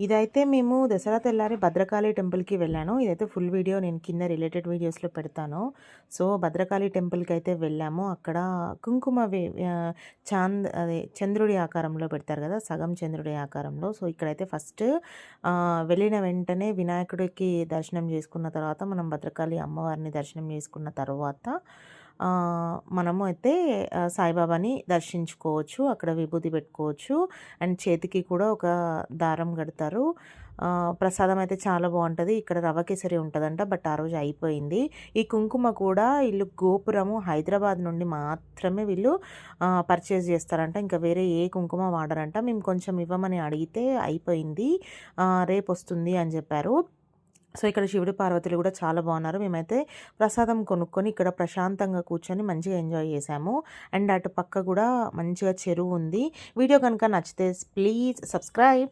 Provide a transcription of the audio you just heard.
ఇదైతే మేము దసరా తెల్లారి భద్రకాళి టెంపుల్కి వెళ్ళాను. ఇదైతే ఫుల్ వీడియో. నేను కింద రిలేటెడ్ వీడియోస్లో పెడతాను. సో భద్రకాళి టెంపుల్కి అయితే వెళ్ళాము. అక్కడ కుంకుమ వే- చాంద్ అదే చంద్రుడి ఆకారంలో పెడతారు కదా సగం చంద్రుడి ఆకారంలో. సో ఇక్కడైతే ఫస్ట్ వెళ్ళిన వెంటనే వినాయకుడికి దర్శనం చేసుకున్న తర్వాత మనం భద్రకాళి అమ్మవారిని దర్శనం చేసుకున్న తర్వాత మనము అయితే సాయిబాబాని దర్శించుకోవచ్చు అక్కడ విభూతి పెట్టుకోవచ్చు. అండ్ చేతికి కూడా ఒక దారం కడతారు. ప్రసాదం అయితే చాలా బాగుంటుంది. ఇక్కడ రవ కేసరి ఉంటుందంట బట్ ఆ రోజు అయిపోయింది. ఈ కుంకుమ కూడా వీళ్ళు గోపురము హైదరాబాద్ నుండి మాత్రమే వీళ్ళు పర్చేజ్ చేస్తారంట. ఇంకా వేరే ఏ కుంకుమ వాడరంట. మేము కొంచెం ఇవ్వమని అడిగితే అయిపోయింది. రేపు వస్తుంది అని చెప్పారు. సో ఇక్కడ శివుడు పార్వతులు కూడా చాలా బాగున్నారు. మేమైతే ప్రసాదం కొనుక్కొని ఇక్కడ ప్రశాంతంగా కూర్చొని మంచిగా ఎంజాయ్ చేసాము అండ్ అటు పక్క కూడా మంచిగా చెరువు ఉంది. వీడియో కనుక నచ్చితే ప్లీజ్ సబ్స్క్రైబ్.